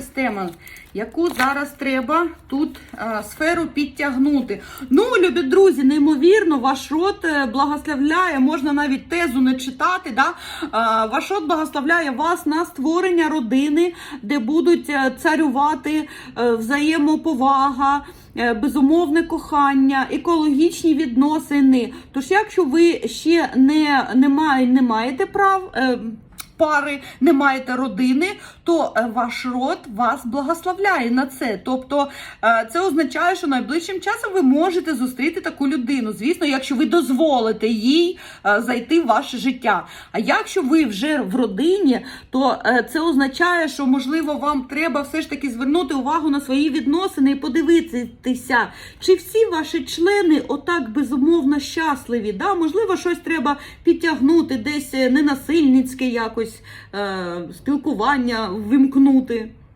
система, яку зараз треба тут е, сферу підтягнути. Ну, любі друзі, неймовірно, ваш род е, благословляє, можна навіть тезу не читати. Да? Е, ваш род благословляє вас на створення родини, де будуть царювати взаємоповага. Безумовне кохання, екологічні відносини. Тож, якщо ви ще не, не, має, не маєте прав, пари, не маєте родини, то е, ваш род вас благословляє на це. Тобто е, це означає, що найближчим часом ви можете зустріти таку людину. Звісно, якщо ви дозволите їй е, зайти в ваше життя. А якщо ви вже в родині, то це означає, що можливо вам треба все ж таки звернути увагу на свої відносини і подивитися, чи всі ваші члени отак безумовно щасливі. Да? Можливо, щось треба підтягнути, десь ненасильницьке якось е, спілкування вимкнути.